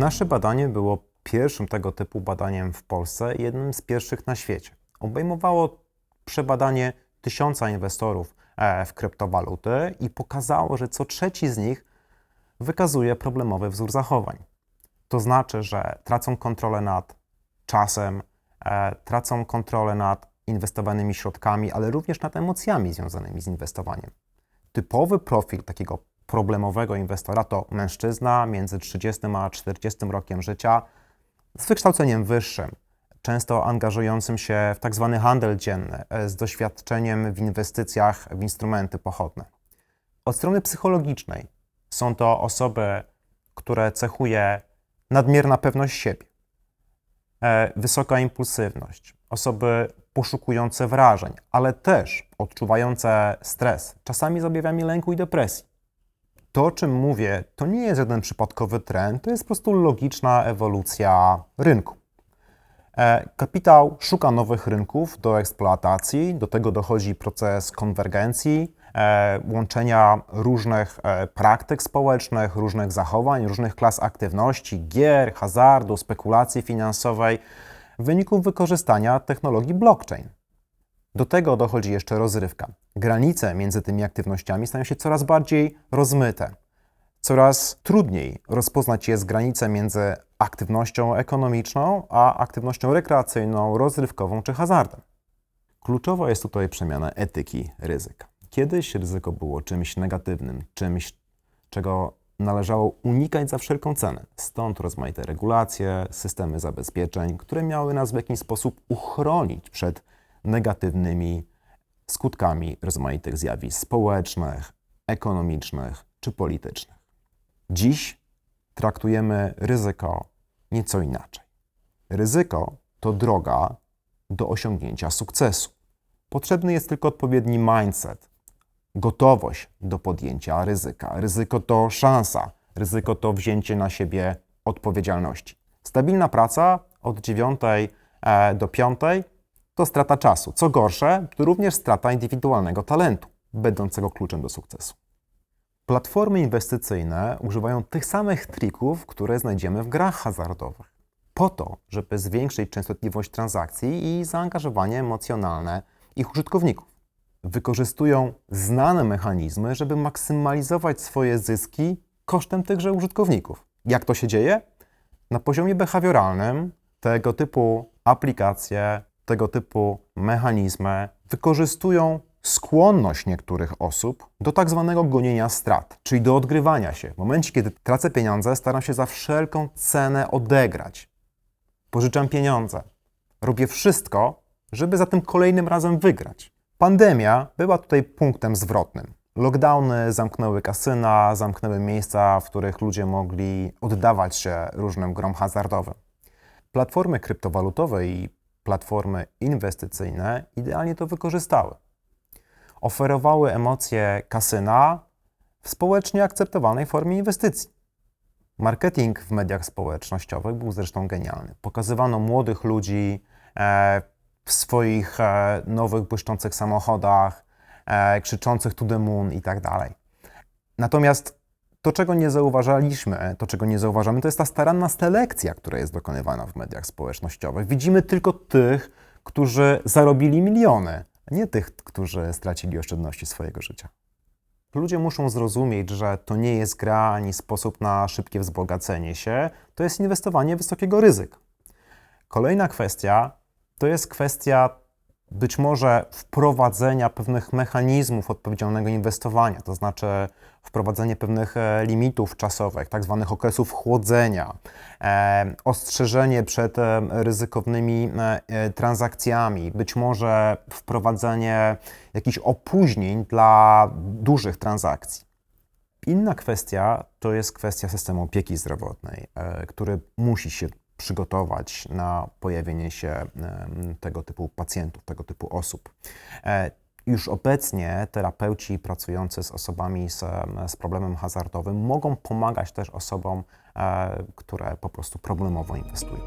Nasze badanie było pierwszym tego typu badaniem w Polsce i jednym z pierwszych na świecie. Obejmowało przebadanie tysiąca inwestorów e, w kryptowaluty i pokazało, że co trzeci z nich wykazuje problemowy wzór zachowań. To znaczy, że tracą kontrolę nad czasem, e, tracą kontrolę nad inwestowanymi środkami, ale również nad emocjami związanymi z inwestowaniem. Typowy profil takiego problemowego inwestora to mężczyzna między 30 a 40 rokiem życia z wykształceniem wyższym, często angażującym się w tak zwany handel dzienny, e, z doświadczeniem w inwestycjach w instrumenty pochodne. Od strony psychologicznej są to osoby, które cechuje nadmierna pewność siebie, e, wysoka impulsywność, osoby poszukujące wrażeń, ale też odczuwające stres, czasami z objawami lęku i depresji. To, o czym mówię, to nie jest żaden przypadkowy trend, to jest po prostu logiczna ewolucja rynku. E, kapitał szuka nowych rynków do eksploatacji, do tego dochodzi proces konwergencji, e, łączenia różnych e, praktyk społecznych, różnych zachowań, różnych klas aktywności, gier, hazardu, spekulacji finansowej w wyniku wykorzystania technologii blockchain. Do tego dochodzi jeszcze rozrywka. Granice między tymi aktywnościami stają się coraz bardziej rozmyte. Coraz trudniej rozpoznać jest granicę między aktywnością ekonomiczną a aktywnością rekreacyjną, rozrywkową czy hazardem. Kluczowa jest tutaj przemiana etyki ryzyka. Kiedyś ryzyko było czymś negatywnym, czymś, czego należało unikać za wszelką cenę. Stąd rozmaite regulacje, systemy zabezpieczeń, które miały nas w jakiś sposób uchronić przed negatywnymi skutkami rozmaitych zjawisk społecznych, ekonomicznych czy politycznych. Dziś traktujemy ryzyko nieco inaczej. Ryzyko to droga do osiągnięcia sukcesu. Potrzebny jest tylko odpowiedni mindset, gotowość do podjęcia ryzyka. Ryzyko to szansa, ryzyko to wzięcie na siebie odpowiedzialności. Stabilna praca od 9 e, do 5 to strata czasu. Co gorsze, to również strata indywidualnego talentu, będącego kluczem do sukcesu. Platformy inwestycyjne używają tych samych trików, które znajdziemy w grach hazardowych, po to, żeby zwiększyć częstotliwość transakcji i zaangażowanie emocjonalne ich użytkowników. Wykorzystują znane mechanizmy, żeby maksymalizować swoje zyski kosztem tychże użytkowników. Jak to się dzieje? Na poziomie behawioralnym tego typu aplikacje tego typu mechanizmy wykorzystują skłonność niektórych osób do tak zwanego gonienia strat, czyli do odgrywania się. W momencie, kiedy tracę pieniądze, staram się za wszelką cenę odegrać. Pożyczam pieniądze. Robię wszystko, żeby za tym kolejnym razem wygrać. Pandemia była tutaj punktem zwrotnym. Lockdowny zamknęły kasyna, zamknęły miejsca, w których ludzie mogli oddawać się różnym grom hazardowym. Platformy kryptowalutowe i platformy inwestycyjne idealnie to wykorzystały. Oferowały emocje kasyna w społecznie akceptowalnej formie inwestycji. Marketing w mediach społecznościowych był zresztą genialny. Pokazywano młodych ludzi e, w swoich e, nowych, błyszczących samochodach, e, krzyczących to the moon i tak dalej. Natomiast to, czego nie zauważaliśmy, to, czego nie zauważamy, to jest ta staranna selekcja, która jest dokonywana w mediach społecznościowych. Widzimy tylko tych, którzy zarobili miliony, nie tych, którzy stracili oszczędności swojego życia. Ludzie muszą zrozumieć, że to nie jest gra ani sposób na szybkie wzbogacenie się, to jest inwestowanie wysokiego ryzyka. Kolejna kwestia to jest kwestia być może wprowadzenia pewnych mechanizmów odpowiedzialnego inwestowania, to znaczy wprowadzenie pewnych e, limitów czasowych, tak zwanych okresów chłodzenia, e, ostrzeżenie przed e, ryzykownymi transakcjami, być może wprowadzenie jakichś opóźnień dla dużych transakcji. Inna kwestia to jest kwestia systemu opieki zdrowotnej, który musi się przygotować na pojawienie się tego typu pacjentów, tego typu osób. E, już obecnie terapeuci pracujący z osobami z, z problemem hazardowym mogą pomagać też osobom, e, które po prostu problemowo inwestują.